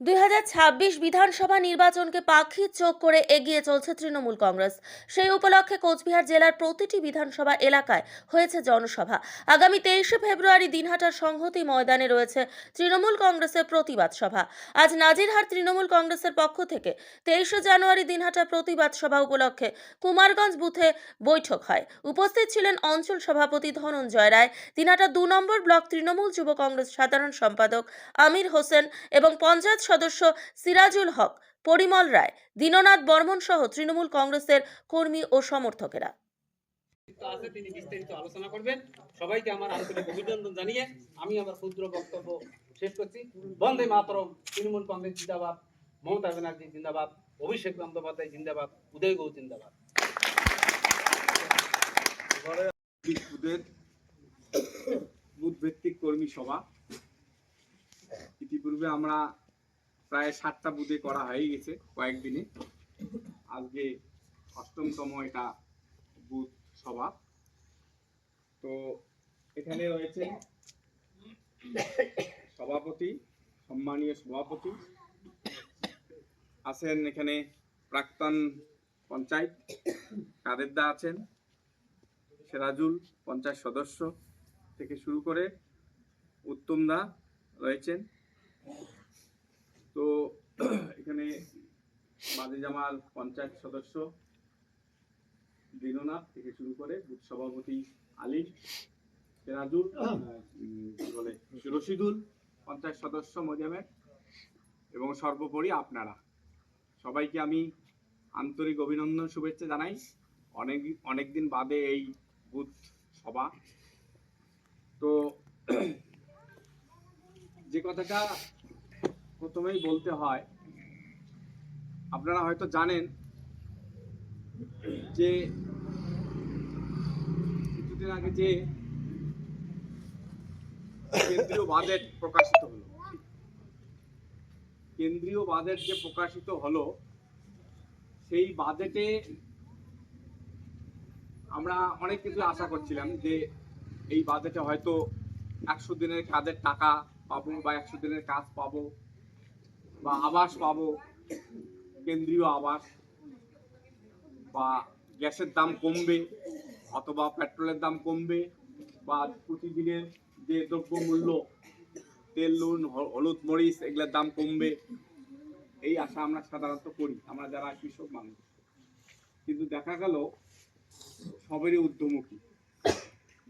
দুই হাজার ছাব্বিশ বিধানসভা নির্বাচনকে পাখির চোখ করে এগিয়ে চলছে তৃণমূল কংগ্রেস। সেই উপলক্ষে কোচবিহার জেলার প্রতিটি বিধানসভা এলাকায় হয়েছে জনসভা। আগামী তেইশে ফেব্রুয়ারি দিনহাটার সংহতি ময়দানে রয়েছে তৃণমূল কংগ্রেসের প্রতিবাদ সভা। আজ নাজিরহাট তৃণমূল কংগ্রেসের পক্ষ থেকে তেইশে জানুয়ারি দিনহাটা প্রতিবাদ সভা উপলক্ষে কুমারগঞ্জ বুথে বৈঠক হয়। উপস্থিত ছিলেন অঞ্চল সভাপতি ধনঞ্জয় রায় দিনহাটা দু নম্বর ব্লক তৃণমূল যুব কংগ্রেস সাধারণ সম্পাদক আমির হোসেন এবং পঞ্চায়েত সদস্য সিরাজুল হক পরিমল রায় দীননাথ বর্মন সহ তৃণমূল কংগ্রেসের কর্মী ও সমর্থকেরা। আছে তিনি বিস্তারিত আলোচনা করবেন সবাইকে আমার আন্তরিক অভিনন্দন জানিয়ে আমি আমার ক্ষুদ্র বক্তব্য শেষ করছি। বন্দে মাতরম তৃণমূল কংগ্রেস জিন্দাবাদ মমতা ব্যানার্জি জিন্দাবাদ অভিষেক বন্দ্যোপাধ্যায় জিন্দাবাদ উদয় গৌ জিন্দাবাদ। বুথ ভিত্তিক কর্মী সভা। ইতিপূর্বে আমরা প্রায় সাতটা বুথে করা হয়ে গেছে কয়েকদিনে। আজকে অষ্টমতম এটা বুথ সভা। তো এখানে রয়েছে সভাপতি, সম্মানীয় সভাপতি। আছেন এখানে প্রাক্তন পঞ্চায়েত কাদের দা আছেন, সেরাজুল পঞ্চায়েত সদস্য থেকে শুরু করে উত্তম দা রয়েছেন। এখানে বাদি জামাল পঞ্চায়েত সদস্য দীননাথ থেকে শুরু করে বুথ সভাপতি আলী সেরাজুল বলে রশিদুল পঞ্চায়েত সদস্য মজামের এবং সর্বোপরি আপনারা। সবাইকে আমি আন্তরিক অভিনন্দন শুভেচ্ছা জানাই। অনেক অনেকদিন বাদে এই বুথ সভা। তো যে কথাটা প্রথমেই বলতে হয়, আপনারা হয়তো জানেন যে কিছুদিন আগে যে কেন্দ্রীয় বাজেট প্রকাশিত হলো, কেন্দ্রীয় বাজেট যে প্রকাশিত হলো, সেই বাজেটে আমরা অনেক কিছু আশা করছিলাম যে এই বাজেটে হয়তো একশো দিনের কাজের টাকা পাবো বা একশো দিনের কাজ পাবো। বা আবাস পাবো, কেন্দ্রীয় আবাস, বা গ্যাসের দাম কমবে অথবা পেট্রোলের দাম কমবে, বা প্রতিদিনের যে দ্রব্যমূল্য, তেল, নুন হলুদ, মরিচ, এগুলোর দাম কমবে। এই আশা আমরা সাধারণত করি, আমরা যারা কৃষক মানুষ। কিন্তু দেখা গেল, সবেরই ঊর্ধ্বমুখী।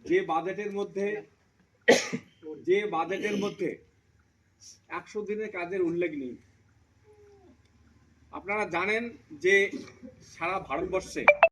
যে বাজেটের মধ্যে, যে বাজেটের মধ্যে একশো দিনের কাজের উল্লেখ নেই। আপনারা জানেন যে সারা ভারতবর্ষে